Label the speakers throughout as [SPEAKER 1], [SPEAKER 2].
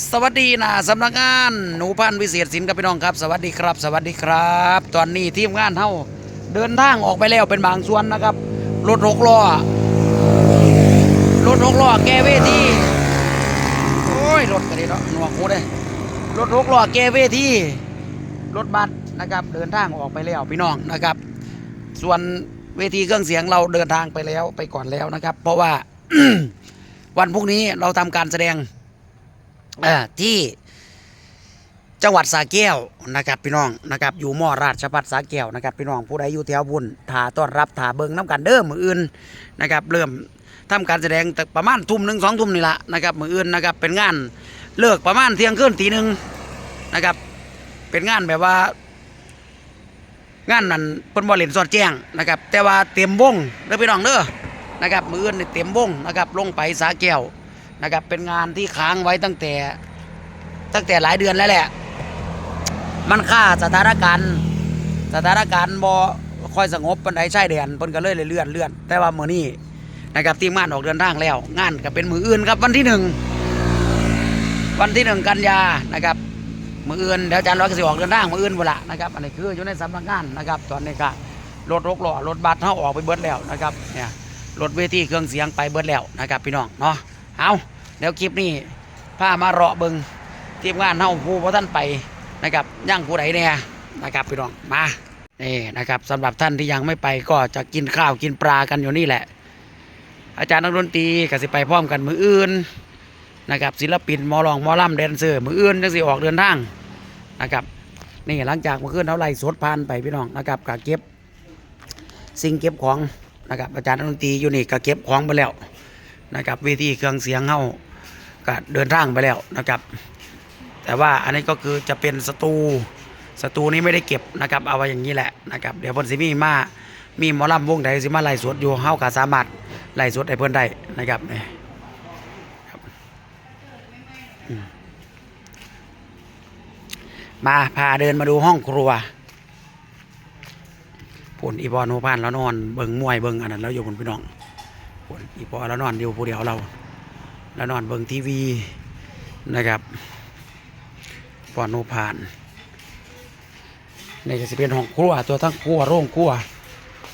[SPEAKER 1] สวัสดีนะสำนักงานหนูพันวิเศษสินกับพี่น้องครับ สวัสดีครับ สวัสดีครับ ตอนนี้ทีมงานเฮาเดินทางออกไปแล้วเป็นบางส่วนนะครับ รถหกล้อรถหกล้อแกเวทีโอ้ยรถกันดีเนาะหนวกหูเลยรถหกล้อแกเวทีรถบัสนะครับ เดินทางออกไปแล้วพี่น้องนะครับ ส่วนเวทีเครื่องเสียงเราเดินทางไปแล้วไปก่อนแล้วนะครับ เพราะว่าวันพรุ่งนี้เราทำการแสดง ที่จังหวัดสระแก้วนะครับพี่น้องนะครับอยู่มอราชพัฒสระแก้วนะครับพี่น้องผู้ใดอยู่แถวบุญถาต้อนรับถาเบิงน้ำกันเด้อมืออื่นนะครับเริ่มทำการแสดงประมาณทุ่มหนึ่งสองทุ่มนี่ละนะครับมืออื่นนะครับเป็นงานเลิกประมาณเที่ยงคืนตีหนึ่งนะครับเป็นงานแบบว่างานนั้นเพิ่นบ่เล่นสอดแจ้งนะครับแต่ว่าเต็มวงเด้อพี่น้องเด้อนะครับมืออื่นเต็มวงนะครับลงไปสาแก้ว นะครับ เป็นงานที่ค้างไว้ตั้งแต่ ตั้งแต่หลายเดือนแล้วแหละ มันค่าสถานการณ์ สถานการณ์บ่ค่อยสงบปันไดใช่เดือนเพิ่นก็เลยเลื่อนเลื่อนแต่ว่ามื้อนี้นะครับทีมงานออกเดินทางแล้ว งานก็เป็นมืออื่นครับวันที่หนึ่งวันที่หนึ่งกันยานะครับมืออื่นเดี๋ยวอาจารย์ร้อยก็สิออกเดินทางมืออื่นบ่ละนะครับอันนี้คืออยู่ในสำนักงานนะครับ ตอนนี้ก็รถรกล้อรถบัสเฮาออกไปเบิดแล้วนะครับเนี่ยรถเวทีเครื่องเสียงไปเบิดแล้วนะครับพี่น้องเนาะเอา เดี๋ยวคลิปนี้พามาเราะเบิงทีมงานเฮาผู้พระท่านไปนะครับย่างผู้ใดเนี่ยนะครับพี่น้องมานี่นะครับสำหรับท่านที่ยังไม่ไปก็จะกินข้าวกินปลากันอยู่นี่แหละ อาจารย์นักดนตรีก็สิไปพร้อมกันมืออื่นนะครับศิลปินมอลองมอลำแดนเซอร์มืออื่นจังสิออกเดินทางนะครับนี่หลังจากเมื่อคืนเท่าไรสดพานไปพี่น้องนะครับก็เก็บ สิ่งเก็บของนะครับอาจารย์นักดนตรีอยู่นี่ก็เก็บของไปแล้วนะครับเวทีเครื่องเสียงเฮา ก็เดินทางไปแล้วนะครับ แต่ว่าอันนี้ก็คือจะเป็นสตูสตูนี้ไม่ได้เก็บนะครับ เอาไว้อย่างนี้แหละนะครับเดี๋ยวเพิ่นสิมีมามีหมอลำวงใดสิมาไล่สวดอยู่เฮาก็สามารถไล่สวดให้เพิ่นได้นะครับนี่มาพาเดินมาดูห้องครัวผลอีบอลโนพานแล้วนอนเบิ่งมวยเบิ่งอันนั้นแล้วอยู่บนพี่น้องปวดอีพอแล้วนอนอยู่ผู้เดียวเรา แล้วนอนเบิ่งทีวีนะครับปอนโนผ่านนี่ก็จะเป็นห้องครัวตัวทั้งครัวโรงครัว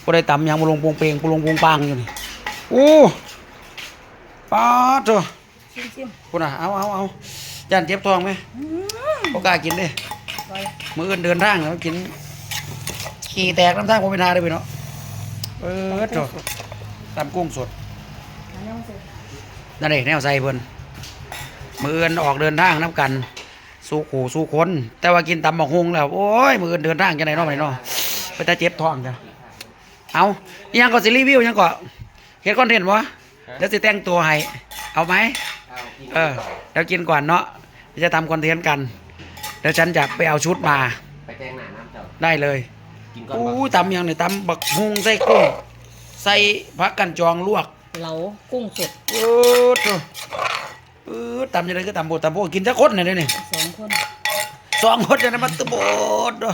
[SPEAKER 1] ก็ได้ตำยางบุลงปงเปงบุลงปงปังอยู่นี่โอ้ป้าดเถอะ
[SPEAKER 2] ชิมชิม
[SPEAKER 1] คุณอะเอาเอาเอาจานเจ็บท้องไหมโอกล้ากินเด้
[SPEAKER 2] ไป
[SPEAKER 1] มืออื่นเดินทางแล้วกินขี่แตกน้ำทางผมไปทาได้ไปเนาะเออเถอะตำกุ้งสด
[SPEAKER 2] อั นนี้มันสิ
[SPEAKER 1] นั่นเองแนวใส่เพิ่นมืออื่นออกเดินทางน้ำกัน สู้ขู่สู้คน แต่ว่ากินตำบักฮุงแล้ว โอ้ย มืออื่นเดินทางจังไดเนาะไปเนาะไปตาเจ็บท้องจ้ะเอาอิหยังก็สิรีวิวอิหยังก็เฮ็ดคอนเทนต์บ่เดี๋ยวสิแต่งตัวให้ เอาไหมเออเดี๋ยวกินก่อนเนาะเดี๋ยวจะทำคอนเทนต์กันเดี๋ยวฉันจะไปเอาชุดมา
[SPEAKER 3] ไปแจ้งหน้าน้ำเจ้า
[SPEAKER 1] ได้เลย
[SPEAKER 3] กินก่อน
[SPEAKER 1] อู้
[SPEAKER 3] บ่
[SPEAKER 1] ตำอิหยังนี่ตำบักฮุงใส่กุ้งใส่ผักกันจองลวก
[SPEAKER 2] เหลากุ้งสด
[SPEAKER 1] เออโถ่เออตำยังไงก็ตำโบดตำโบดกินจักคนเนี่ยเดี๋ยวนี่
[SPEAKER 2] สองคน
[SPEAKER 1] สองคนจะได้มันตะโบดเด้อ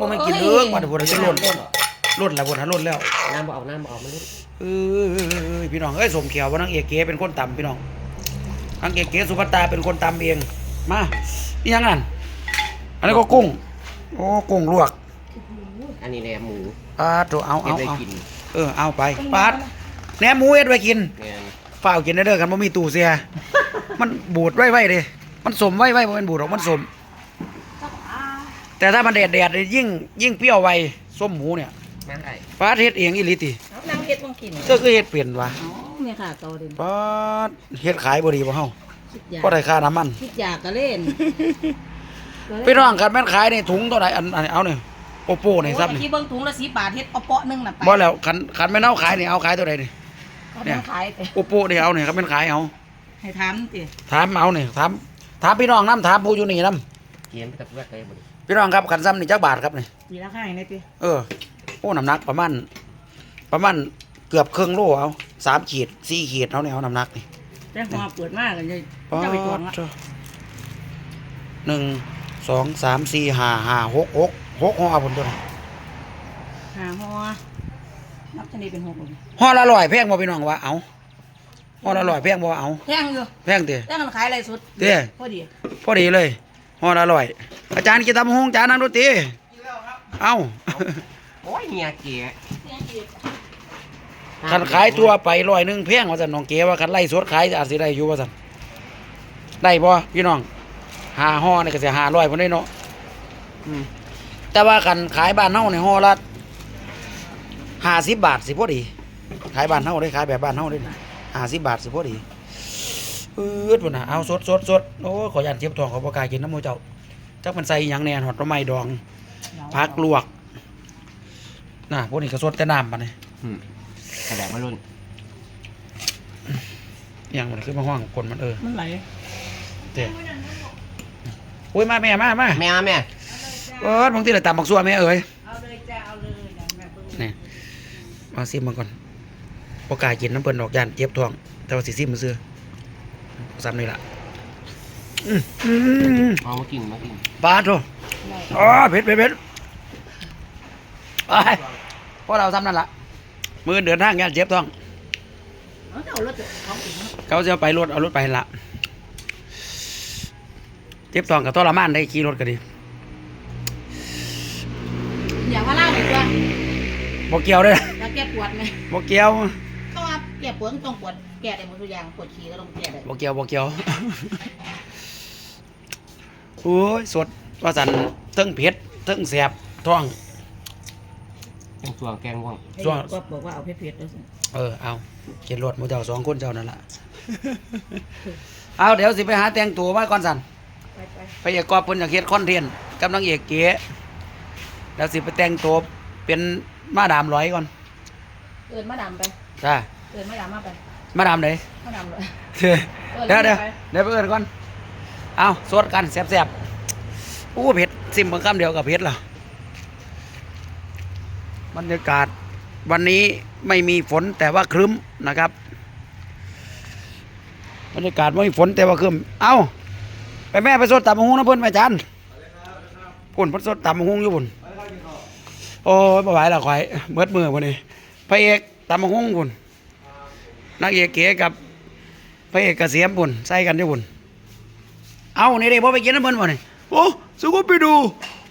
[SPEAKER 1] มันไม่กินเลือกมาเดี๋ยวโบดจะล่นล่นแล้วโบดหาล่นแล้ว
[SPEAKER 3] น้ำบ่เอาน้ำบ่เอามัน
[SPEAKER 1] เออพี่น้องเอ้ยสมเขียวว่านางเอกเก๋เป็นคนตำพี่น้องนางเอกเก๋สุภัตตาเป็นคนตำเองมานี่ยังนั่นอันนี้ก็กุ้ง โอ้กุ้งลวก
[SPEAKER 3] อันนี้แหนมหมู
[SPEAKER 1] ปาดโถเอา
[SPEAKER 3] เก็บ
[SPEAKER 1] เอา
[SPEAKER 3] ไว้
[SPEAKER 1] เอา
[SPEAKER 3] กิน
[SPEAKER 1] เออเอาไปปาด แหนมหมูเอ็ดไว้กิน
[SPEAKER 3] แม่น
[SPEAKER 1] เฝ้าวกินได้เด้อกันบ่มีตู้เสีย มันบูดไว้ไว้เด้มันสมไว้ไว้บ่แมันบูดหรอกมันสม แต่ถ้ามันแดดแดดๆยิ่งยิ่งเปรี้ยวไวส้มหมูเนี่ย
[SPEAKER 3] มาไอ้
[SPEAKER 1] ป้าดเฮ็ดเองอีหลีติ
[SPEAKER 2] เอานางเฮ็ดต้องกิน
[SPEAKER 1] ก็คือเฮ็ดเปลี่ยนวะ
[SPEAKER 2] อ๋อเนี่ยค่ะเกาเด่น
[SPEAKER 1] ป้าดเฮ็ดขายบ่ดีบ่เฮา
[SPEAKER 2] คิดอยาก
[SPEAKER 1] ก็ได้ค่าน้ำมัน
[SPEAKER 2] คิดอยากก็เล่น
[SPEAKER 1] พี่น้องกันแม่นขายในถุงเท่าไหร่อันอันเอาเนี่ยโอโปนี่ซับนี่
[SPEAKER 2] ที่เบิ่งถุงละสีบาทเฮ็ดเอาเปาะหนึงน่ะไป
[SPEAKER 1] บ่แล้วคันคันแม่นเอาขายนี่เอาขายเท่าไหร่นี่
[SPEAKER 2] เขาต้องขายแต่
[SPEAKER 1] โอโปนี่เอานี่ครับแม่นขายเอา
[SPEAKER 2] ให้ถามติ
[SPEAKER 1] ถามเอานี่ถามถามพี่น้องนํถามผู้อยู่นี่นํ
[SPEAKER 3] เกียมไปตะเพื่อไปบ่ดิ
[SPEAKER 1] พี่น้องครับคันซ้ำนี่จักบาทครับนี่
[SPEAKER 2] มีราคาให้ในติ
[SPEAKER 1] เออโอ้น้ำหนักประมาณประมาณเกือบครึ่งโลเอาสามขีดสี่ขีดเอาเนี่ยเอาน้ำหนักนี่
[SPEAKER 2] แต่หัวเปิดมากเลย
[SPEAKER 1] ป๊า
[SPEAKER 2] จะไปจวงละ
[SPEAKER 1] ดหนึ่งสองสามสี่ห้าห้าหกหกหกห่อผลตัวนี้
[SPEAKER 2] หาหัว นับชนิดเป็นหกเลย
[SPEAKER 1] ห่อละร้อยแพงบ่พี่น้องวะเอาห่อละร้อยแพงบ่เอา
[SPEAKER 2] แพงอยู่
[SPEAKER 1] แพงติ
[SPEAKER 2] แพงมันขายอะไรสุด
[SPEAKER 1] เด้
[SPEAKER 2] พอดี
[SPEAKER 1] พอดีเลยห่อละร้อยอาจารย์กินตำบักหงจานนั่งดนตรีเอ้า
[SPEAKER 3] โอ้ยเมียเก๋
[SPEAKER 1] คันขายตัวไปร้อยหนึงแพงว่าซั่นน้องเก๋ว่าคันไล่สดขายอาจสิได้อยู่ว่าซั่นได้บ่พี่น้องหาห่อนี่ก็สิ500พุ่นได้เนาะอืมแต่ว่าคันขายบ้านเฮานี่ห่อละ 50บาทสิพอดี ขายบ้านเฮาได้ขายแบบบ้านเฮาได้50บาทสิพอดีอืดพุ่นน่ะเอาสดสดสดโอ้ยขออยากเจ็บท้องขอบ่กล้ากินน้ำหมูเจ้าจักมันใส่หยังแหน่หอดหน่อไม้ดองผักลวกน่ะพวกนี้ก็สดแต่น้ำปะนี่
[SPEAKER 3] อืมกระแดกมารุ่น
[SPEAKER 1] ยังมันขึ้นมาห้องคนมันเออ
[SPEAKER 2] มันไหล
[SPEAKER 1] เจ๊อุ้ยมาแม่มามา
[SPEAKER 3] แม่มาแม่
[SPEAKER 1] เออบางทีเราตามบักซัวแม่เอ้ย
[SPEAKER 2] เอาเลยจ้าเอาเลยนะแม่ เบิ่ง
[SPEAKER 1] นี่มาซิมมาก่อนโอกล้ากินน้ำเปิ้นดอกยานเจ็บท้อง แต่ว่าสิซิมมันซื้อซ้ำนี่ล่ะอืมอืม
[SPEAKER 3] เอามากินมากิน
[SPEAKER 1] ปลาโถอ๋อเผ็ดเผ็ดเผ็ดไปพวกเราซ้ำนั่นล่ะมือเดินทางยานเจ็บท้อง
[SPEAKER 2] เอาจะเอารถของอีกเนาะ
[SPEAKER 1] เขาจะเอาไปรถเอารถไปละเจ็บท้องกับทรมานได้ขี่รถก็ดี
[SPEAKER 2] อย่าว่าเล่าเลยตัว
[SPEAKER 1] บ่เกี่ยวเด้อ
[SPEAKER 2] แล้วแก้ปวดไง
[SPEAKER 1] บ่เกี่ยว
[SPEAKER 2] เขาว่าแก้ปวดก็ต้องปวดแก้ได้หมดทุกอย่างปวดขี้ก็ต้องแก้ได้
[SPEAKER 1] บ่เกี่ยวบ่เกี่ยวโอ้ยสดว่าสันเทั้งเผ็ดเทั้งแสบท้อง
[SPEAKER 3] แกงสวงแกงว่อง
[SPEAKER 1] ส่วน
[SPEAKER 2] ก็บอกว่าเอาเผ็ดๆด้วยสิ
[SPEAKER 1] เออเอาเขียนรถหมูเจ้าสองคนเจ้านั่นล่ะเอาเดี๋ยวสิไปหาแต่งตัวมาก่อนสัน
[SPEAKER 2] ไปไป
[SPEAKER 1] ไปเอกกอบเพิ่นอยากเฮ็ดคอนเทนต์กับนางเอกเก๋แล้วสิไปแต่งตัวเป็นมาดามร้อยก่อน
[SPEAKER 2] เอินมาดำไป
[SPEAKER 1] จ้า
[SPEAKER 2] เอินมาดำมาไป
[SPEAKER 1] มาดามไหน
[SPEAKER 2] มาดำเลย
[SPEAKER 1] เดี๋ยวเดี๋ยวเดี๋ยวไปเอินก่อน เอาสวดกันแซ่บๆอู้เผ็ดซิมเบิ่งคำเดียวกับเผ็ดเหรอบรรยากาศวันนี้ไม่มีฝนแต่ว่าครึ้มนะครับบรรยากาศไม่มีฝนแต่ว่าครึ้ม เอาไปแม่ไปสดตำบักหุงนะเพิ่นแม่จันพุ่นเพิ่นสดตำบักหุงอยู่พุ่นโอ้ยบ่ไหวและข่อยเบิดมือพุ่นนี่ พระเอกตำบักหุงพุ่นนางเอกเก๋กับพระเอกเกษียมบุญใส่กันด้วยบุญเอานี่เด้บ่ไปกินน้ำมันบ่นี่โอ้สกูปไปดู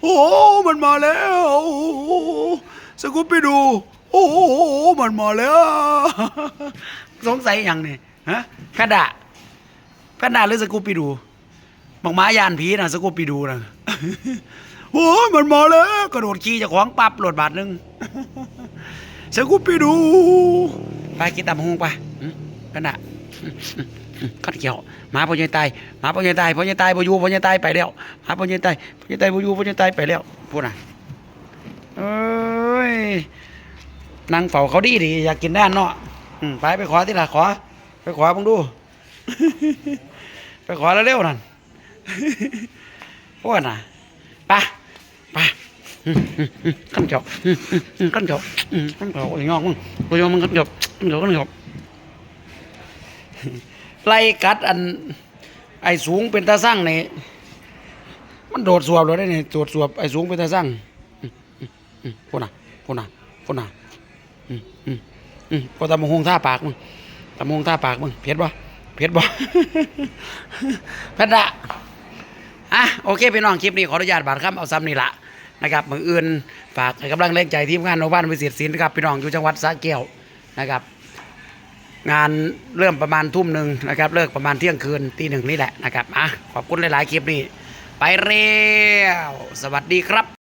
[SPEAKER 1] โอ้มันมาแล้วสกูปไปดู โอ้มันมาแล้ว สงสัยอย่างนี่ฮะแพนด้าแพนด้าหรือสกูปไปดูบักหมายานผีน่ะสกูปไปดูน่ะโอ้มันมาแล้ว กระโดดขี่เจากของปั๊บโหลดบาทหนึง สกูปไปดูไปกินตำบักหงไปหึแพนด้าขัดเกี่ยวหมาพ่อใหญ่ตายหมาพ่อใหญ่ตายพ่อใหญ่ตายบ่อยู่พ่อใหญ่ตายไปแล้วหมาพ่อใหญ่ตายพ่อใหญ่ตายบ่อยู่พ่อใหญ่ตายไปแล้วพูดน่ะเอ้ยนางเฝ้าเขาดีดีอยากกินด้านเนาะไปไปขอที่ละขอ ไปขอบังดู ไปขอแล้วเร็วนั่นพูดน่ะไป ขั้นเจาะขั้นเจาะขั้นเจาะไอ้งอกมึงไอ้งอกมึงขั้นเจาะขั้นเจาะขั้นเจาะไล่กัดอัน ไอ้สูงเป็นตาสั่งนี่มันโดดสวบเลยได้นี่โดดสวบไอ้สูงเป็นตาสั่งอืมอืมอืมพูดน่ะพูน่ะพูน่ะอืมอืมอืมก็ตำมหงท่าปากมึงตำมหงท่าปากมึงเผ็ดบ่เผ็ดบ่เผ็ดละอะโอเคพี่น้องคลิปนี้ขออนุญาตบาดคำเอาซ้ำนี่ละ นะครับมืออื่นฝากให้กำลังแรงใจทีมงานโนบ้านวิเศษศิลป์นะครับพี่น้องอยู่จังหวัดสระแก้วนะครับ งานเริ่มประมาณทุ่มหนึ่งนะครับเลิกประมาณเที่ยงคืนตีหนึ่งนี่แหละนะครับอะขอบคุณหลาย ๆ คลิปนี้ไปเร็วสวัสดีครับ